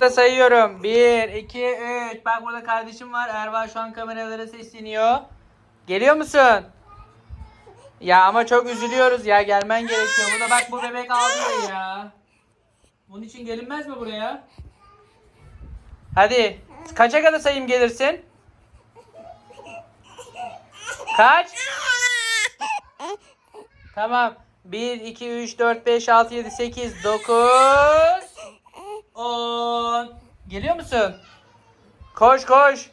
Da sayıyorum. 1, 2, 3. Bak burada kardeşim var. Erva şu an kameralara sesleniyor. Geliyor musun? Ya ama çok üzülüyoruz ya. Gelmen gerekiyor. Burada bak bu bebek ağlıyor ya. Bunun için gelinmez mi buraya? Hadi. Kaça kadar sayayım gelirsin? Kaç? Tamam. 1, 2, 3, 4, 5, 6, 7, 8, 9, 10. Geliyor musun? Koş koş.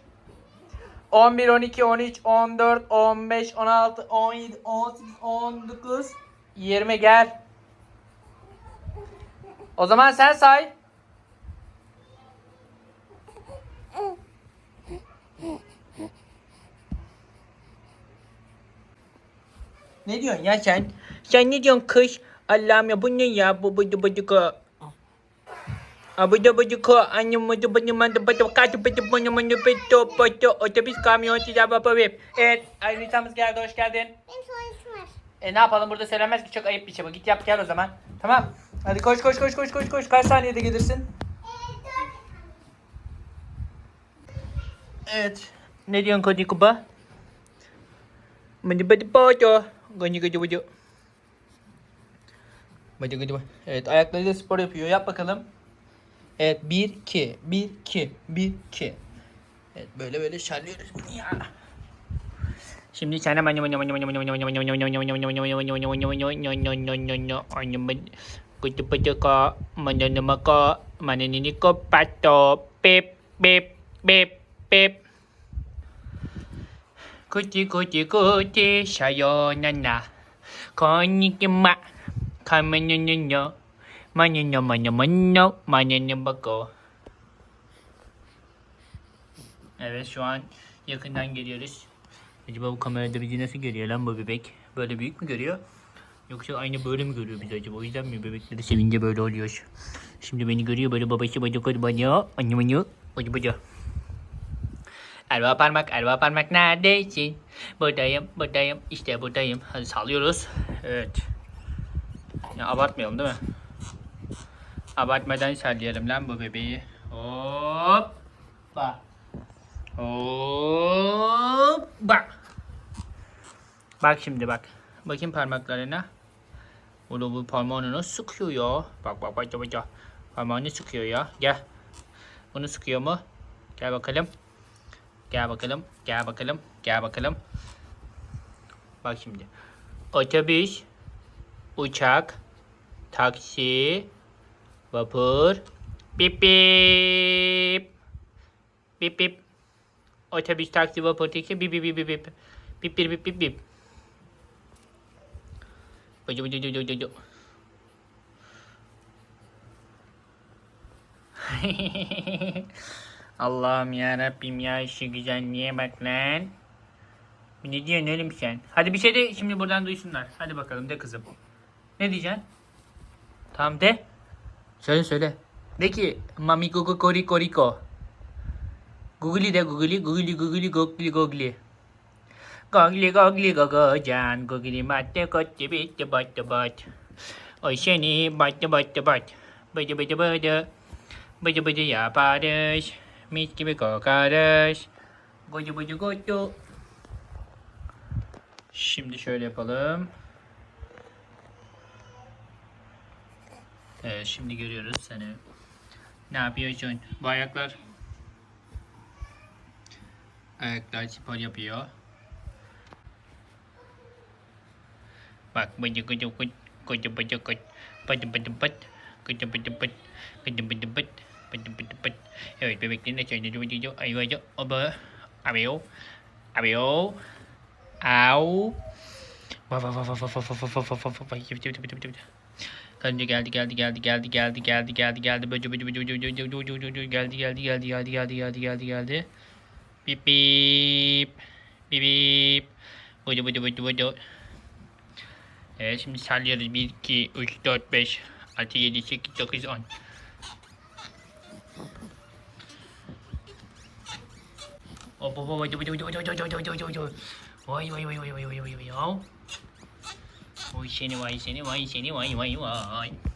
11, 12, 13, 14, 15, 16, 17, 18, 19, 20 gel. O zaman sen say. Ne diyorsun ya sen? Sen ne diyorsun kız? Allah'ım ya bu ne ya? Bu bu bu bu bu Abuda budu ko annem budu budu mandı budu katı budu bunu bunu budu budu otobüs kamyon size baba web. Evet Ayritamız geldi hoş geldin. Benim tuvaletim var. E ne yapalım burada söylenmez ki çok ayıp bir şey bu. Git yap gel o zaman. Tamam. Hadi koş koş koş koş koş koş. Kaç saniyede gelirsin? Evet. Ne diyorsun Kodi Kuba? Bıdı bıdı bıdı. Gıcı gıcı Bıcı bıcı. Evet ayaklarıyla spor yapıyor. Yap bakalım. Evet 1 2 1 2 1 2. Evet böyle böyle şarlıyoruz. Ya. Şimdi sana ben Kutu pıtı ko, mananıma ko, mananini ko pato, pip, pip, pip, pip. Kuti kuti kuti, sayonara. Konnichiwa kamanyonya, manyonya manyo manyo, manyonya bako. Evet şu an yakından geliyoruz. Acaba bu kamerada bizi nasıl görüyor lan bu bebek? Böyle büyük mü görüyor? Yoksa aynı böyle mi görüyor bizi acaba? O yüzden mi bebekleri sevince böyle oluyor? Şimdi beni görüyor böyle babası bacak bana. Anne bana. Hadi bana. Erva parmak, erva parmak neredesin? Buradayım, buradayım, işte buradayım. Hadi sallıyoruz. Evet. Ya abartmayalım değil mi? Abartmadan sallayalım lan bu bebeği. Hoppa. Hoppa. Bak şimdi bak. Bakayım parmaklarına. Bunu bu parmağını sıkıyor ya? Bak bak bak. bak. Parmağını sıkıyor ya. Gel. Bunu sıkıyor mu? Gel bakalım. Gel bakalım. Gel bakalım. Gel bakalım. Bak şimdi. Otobüs, uçak, taksi, vapur, bip bip. Bip bip. Otobüs, taksi, vapur, taksi, bip bip bip bip bip. Bip bip bip bip bip. Bıcı bıcı bıcı bıcı. Allah'ım ya Rabbim ya şu güzelliğe bak lan. Ne diyorsun oğlum sen? Hadi bir şey de şimdi buradan duysunlar. Hadi bakalım de kızım. Ne diyeceksin? Tamam de. Söyle söyle. De ki mami kori koriko. Googly de googly googly googly googly googly. Gogli gogli gogocan gogli matte kotti bitti battı bat. Oy seni battı battı bat. Bıdı bıdı bıdı. Bıdı bıdı yaparız. Mis gibi kokarız. Bıdı bıdı godu. Şimdi şöyle yapalım. Evet şimdi görüyoruz seni. Ne yapıyorsun? Bu ayaklar ayaklar spor yapıyor. Bak bıcı bıcı bıcı bıcı bıcı bıcı bıcı bıcı bıcı bıcı bıcı bıcı bıcı bıcı bıcı bıcı bıcı bıcı Evet bebeklerin de şöyle bıcı bıcı ay bıcı oba abiyo abiyo au va va va va va va va va va va va va Yürü, yürü, yürü, yürü. Karınca geldi geldi geldi geldi geldi geldi geldi geldi bıcı bıcı bıcı bıcı bıcı bıcı bıcı bıcı geldi geldi geldi geldi geldi geldi geldi geldi bip bip bip bip bıcı bıcı bıcı bıcı Evet şimdi sallıyoruz. 1, 2, 3, 4, 5, 6, 7, 8, 9, 10. Hop hop hop hadi hadi hadi hadi hadi 我以前的我，以前的我，以前的我，以前的我。